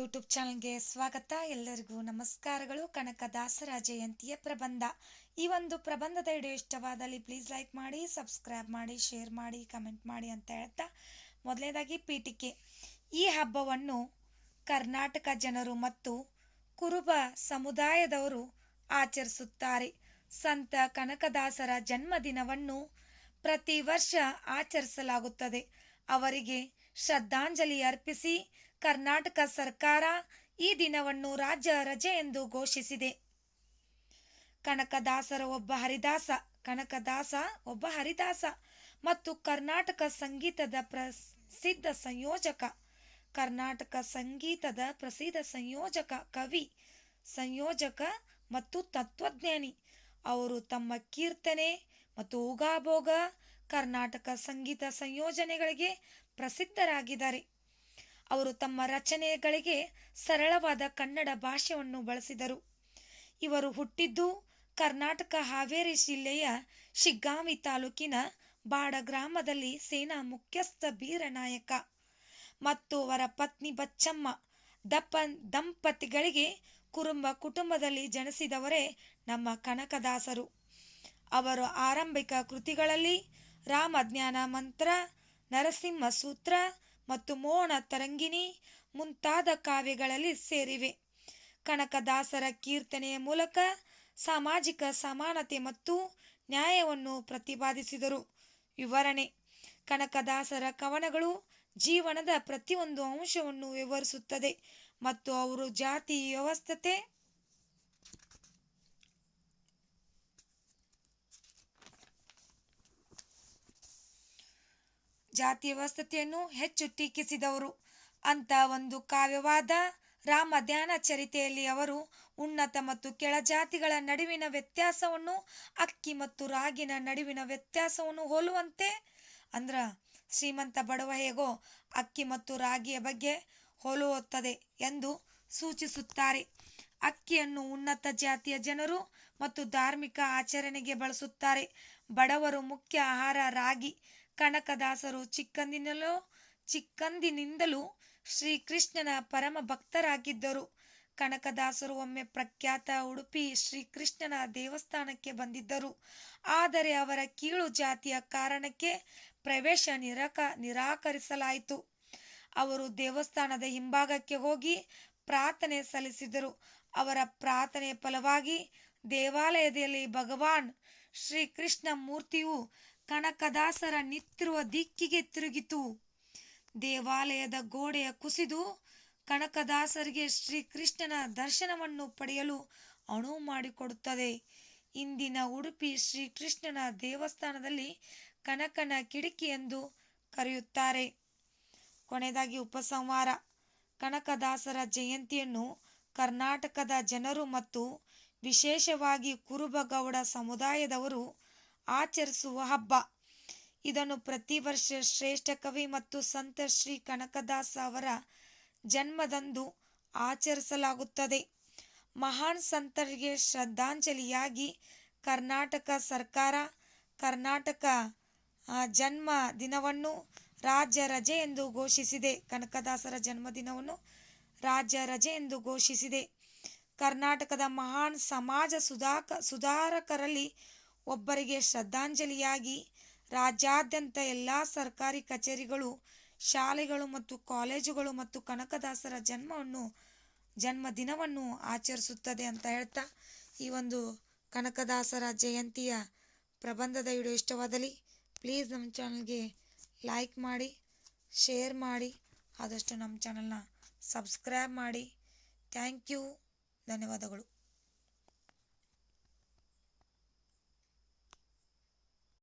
YouTube ಚಾನಲ್ಗೆ ಸ್ವಾಗತ. ಎಲ್ಲರಿಗೂ ನಮಸ್ಕಾರಗಳು. ಕನಕದಾಸರ ಜಯಂತಿಯ ಪ್ರಬಂಧ. ಈ ಒಂದು ಪ್ರಬಂಧದ ವಿಡಿಯೋ ಇಷ್ಟವಾದಲ್ಲಿ ಪ್ಲೀಸ್ ಲೈಕ್ ಮಾಡಿ ಸಬ್ಸ್ಕ್ರೈಬ್ ಮಾಡಿ ಶೇರ್ ಮಾಡಿ ಕಮೆಂಟ್ ಮಾಡಿ ಅಂತ ಹೇಳ್ತಾ ಮೊದಲನೇದಾಗಿ ಪೀಠಿಕೆ. ಈ ಹಬ್ಬವನ್ನು ಕರ್ನಾಟಕ ಜನರು ಮತ್ತು ಕುರುಬ ಸಮುದಾಯದವರು ಆಚರಿಸುತ್ತಾರೆ. ಸಂತ ಕನಕದಾಸರ ಜನ್ಮದಿನವನ್ನು ಪ್ರತಿ ವರ್ಷ ಆಚರಿಸಲಾಗುತ್ತದೆ. ಅವರಿಗೆ ಶ್ರದ್ಧಾಂಜಲಿ ಅರ್ಪಿಸಿ ಕರ್ನಾಟಕ ಸರ್ಕಾರ ಈ ದಿನವನ್ನು ರಾಜ್ಯ ರಜೆ ಎಂದು ಘೋಷಿಸಿದೆ. ಕನಕದಾಸರ ಒಬ್ಬ ಹರಿದಾಸ, ಕನಕದಾಸ ಒಬ್ಬ ಹರಿದಾಸ ಮತ್ತು ಕರ್ನಾಟಕ ಸಂಗೀತದ ಪ್ರಸಿದ್ಧ ಸಂಯೋಜಕ, ಕರ್ನಾಟಕ ಸಂಗೀತದ ಪ್ರಸಿದ್ಧ ಸಂಯೋಜಕ, ಕವಿ, ಸಂಯೋಜಕ ಮತ್ತು ತತ್ವಜ್ಞಾನಿ. ಅವರು ತಮ್ಮ ಕೀರ್ತನೆ ಮತ್ತು ಉಗಾಭೋಗ ಕರ್ನಾಟಕ ಸಂಗೀತ ಸಂಯೋಜನೆಗಳಿಗೆ ಪ್ರಸಿದ್ಧರಾಗಿದ್ದಾರೆ. ಅವರು ತಮ್ಮ ರಚನೆಗಳಿಗೆ ಸರಳವಾದ ಕನ್ನಡ ಭಾಷೆಯನ್ನು ಬಳಸಿದರು. ಇವರು ಹುಟ್ಟಿದ್ದು ಕರ್ನಾಟಕ ಹಾವೇರಿ ಜಿಲ್ಲೆಯ ಶಿಗ್ಗಾಂವಿ ತಾಲೂಕಿನ ಬಾಡ ಗ್ರಾಮದಲ್ಲಿ ಸೇನಾ ಮುಖ್ಯಸ್ಥ ಬೀರನಾಯಕ ಮತ್ತು ಅವರ ಪತ್ನಿ ಬಚ್ಚಮ್ಮ ದಪ್ಪ ದಂಪತಿಗಳಿಗೆ ಕುರುಂಬ ಕುಟುಂಬದಲ್ಲಿ ಜನಿಸಿದವರೇ ನಮ್ಮ ಕನಕದಾಸರು. ಅವರು ಆರಂಭಿಕ ಕೃತಿಗಳಲ್ಲಿ ರಾಮಜ್ಞಾನ ಮಂತ್ರ, ನರಸಿಂಹ ಸೂತ್ರ ಮತ್ತು ಮೋಹನ ತರಂಗಿಣಿ ಮುಂತಾದ ಕಾವ್ಯಗಳಲ್ಲಿ ಸೇರಿವೆ. ಕನಕದಾಸರ ಕೀರ್ತನೆಯ ಮೂಲಕ ಸಾಮಾಜಿಕ ಸಮಾನತೆ ಮತ್ತು ನ್ಯಾಯವನ್ನು ಪ್ರತಿಪಾದಿಸಿದರು. ವಿವರಣೆ. ಕನಕದಾಸರ ಕವನಗಳು ಜೀವನದ ಪ್ರತಿಯೊಂದು ಅಂಶವನ್ನು ವಿವರಿಸುತ್ತದೆ ಮತ್ತು ಅವರು ಜಾತಿ ವ್ಯವಸ್ಥತೆ ಜಾತಿ ವ್ಯವಸ್ಥತೆಯನ್ನು ಹೆಚ್ಚು ಟೀಕಿಸಿದವರು. ಅಂತ ಒಂದು ಕಾವ್ಯವಾದ ರಾಮ ಧ್ಯಾನ ಚರಿತೆಯಲ್ಲಿ ಅವರು ಉನ್ನತ ಮತ್ತು ಕೆಳಜಾತಿಗಳ ನಡುವಿನ ವ್ಯತ್ಯಾಸವನ್ನು, ಅಕ್ಕಿ ಮತ್ತು ರಾಗಿನ ನಡುವಿನ ವ್ಯತ್ಯಾಸವನ್ನು ಹೋಲುವಂತೆ ಅಂದ್ರ ಶ್ರೀಮಂತ ಬಡವ ಹೇಗೋ ಅಕ್ಕಿ ಮತ್ತು ರಾಗಿಯ ಬಗ್ಗೆ ಹೋಲುತ್ತದೆ ಎಂದು ಸೂಚಿಸುತ್ತಾರೆ. ಅಕ್ಕಿಯನ್ನು ಉನ್ನತ ಜಾತಿಯ ಜನರು ಮತ್ತು ಧಾರ್ಮಿಕ ಆಚರಣೆಗೆ ಬಳಸುತ್ತಾರೆ. ಬಡವರು ಮುಖ್ಯ ಆಹಾರ ರಾಗಿ ಕನಕದಾಸರು ಚಿಕ್ಕಂದಿನಲ್ಲೂ ಚಿಕ್ಕಂದಿನಿಂದಲೂ ಶ್ರೀಕೃಷ್ಣನ ಪರಮ ಭಕ್ತರಾಗಿದ್ದರು. ಕನಕದಾಸರು ಒಮ್ಮೆ ಪ್ರಖ್ಯಾತ ಉಡುಪಿ ಶ್ರೀಕೃಷ್ಣನ ದೇವಸ್ಥಾನಕ್ಕೆ ಬಂದಿದ್ದರು. ಆದರೆ ಅವರ ಕೀಳು ಜಾತಿಯ ಕಾರಣಕ್ಕೆ ಪ್ರವೇಶ ನಿರಾಕ ನಿರಾಕರಿಸಲಾಯಿತು. ಅವರು ದೇವಸ್ಥಾನದ ಹಿಂಭಾಗಕ್ಕೆ ಹೋಗಿ ಪ್ರಾರ್ಥನೆ ಸಲ್ಲಿಸಿದರು. ಅವರ ಪ್ರಾರ್ಥನೆ ಫಲವಾಗಿ ದೇವಾಲಯದಲ್ಲಿ ಭಗವಾನ್ ಶ್ರೀಕೃಷ್ಣ ಮೂರ್ತಿಯು ಕನಕದಾಸರ ನಿತ್ತಿರುವ ದಿಕ್ಕಿಗೆ ತಿರುಗಿತು. ದೇವಾಲಯದ ಗೋಡೆಯ ಕುಸಿದು ಕನಕದಾಸರಿಗೆ ಶ್ರೀಕೃಷ್ಣನ ದರ್ಶನವನ್ನು ಪಡೆಯಲು ಅನುವು ಮಾಡಿಕೊಡುತ್ತದೆ. ಇಂದಿನ ಉಡುಪಿ ಶ್ರೀಕೃಷ್ಣನ ದೇವಸ್ಥಾನದಲ್ಲಿ ಕನಕನ ಕಿಟಕಿ ಎಂದು ಕರೆಯುತ್ತಾರೆ. ಕೊನೆಯದಾಗಿ ಉಪಸಂಹಾರ. ಕನಕದಾಸರ ಜಯಂತಿಯನ್ನು ಕರ್ನಾಟಕದ ಜನರು ಮತ್ತು ವಿಶೇಷವಾಗಿ ಕುರುಬಗೌಡ ಸಮುದಾಯದವರು ಆಚರಿಸುವ ಹಬ್ಬ. ಇದನ್ನು ಪ್ರತಿ ವರ್ಷ ಶ್ರೇಷ್ಠ ಕವಿ ಮತ್ತು ಸಂತ ಶ್ರೀ ಕನಕದಾಸ ಅವರ ಜನ್ಮದಂದು ಆಚರಿಸಲಾಗುತ್ತದೆ. ಮಹಾನ್ ಸಂತರಿಗೆ ಶ್ರದ್ಧಾಂಜಲಿಯಾಗಿ ಕರ್ನಾಟಕ ಸರ್ಕಾರ, ಕರ್ನಾಟಕ ಜನ್ಮ ದಿನವನ್ನು ರಾಜ್ಯ ರಜೆ ಎಂದು ಘೋಷಿಸಿದೆ. ಕನಕದಾಸರ ಜನ್ಮದಿನವನ್ನು ರಾಜ್ಯ ರಜೆ ಎಂದು ಘೋಷಿಸಿದೆ. ಕರ್ನಾಟಕದ ಮಹಾನ್ ಸಮಾಜ ಸುಧಾಕ, ಸುಧಾರಕರಲ್ಲಿ ಒಬ್ಬರಿಗೆ ಶ್ರದ್ಧಾಂಜಲಿಯಾಗಿ ರಾಜ್ಯಾದ್ಯಂತ ಎಲ್ಲ ಸರ್ಕಾರಿ ಕಚೇರಿಗಳು, ಶಾಲೆಗಳು ಮತ್ತು ಕಾಲೇಜುಗಳು ಮತ್ತು ಕನಕದಾಸರ ಜನ್ಮವನ್ನು ಜನ್ಮದಿನವನ್ನು ಆಚರಿಸುತ್ತದೆ ಅಂತ ಹೇಳ್ತಾ ಈ ಒಂದು ಕನಕದಾಸರ ಜಯಂತಿಯ ಪ್ರಬಂಧದ ವಿಡಿಯೋ ಇಷ್ಟವಾದಲ್ಲಿ ಪ್ಲೀಸ್ ನಮ್ಮ ಚಾನಲ್ಗೆ ಲೈಕ್ ಮಾಡಿ ಶೇರ್ ಮಾಡಿ, ಆದಷ್ಟು ನಮ್ಮ ಚಾನಲ್ನ ಸಬ್ಸ್ಕ್ರೈಬ್ ಮಾಡಿ. ಥ್ಯಾಂಕ್ ಯು ಧನ್ಯವಾದಗಳು.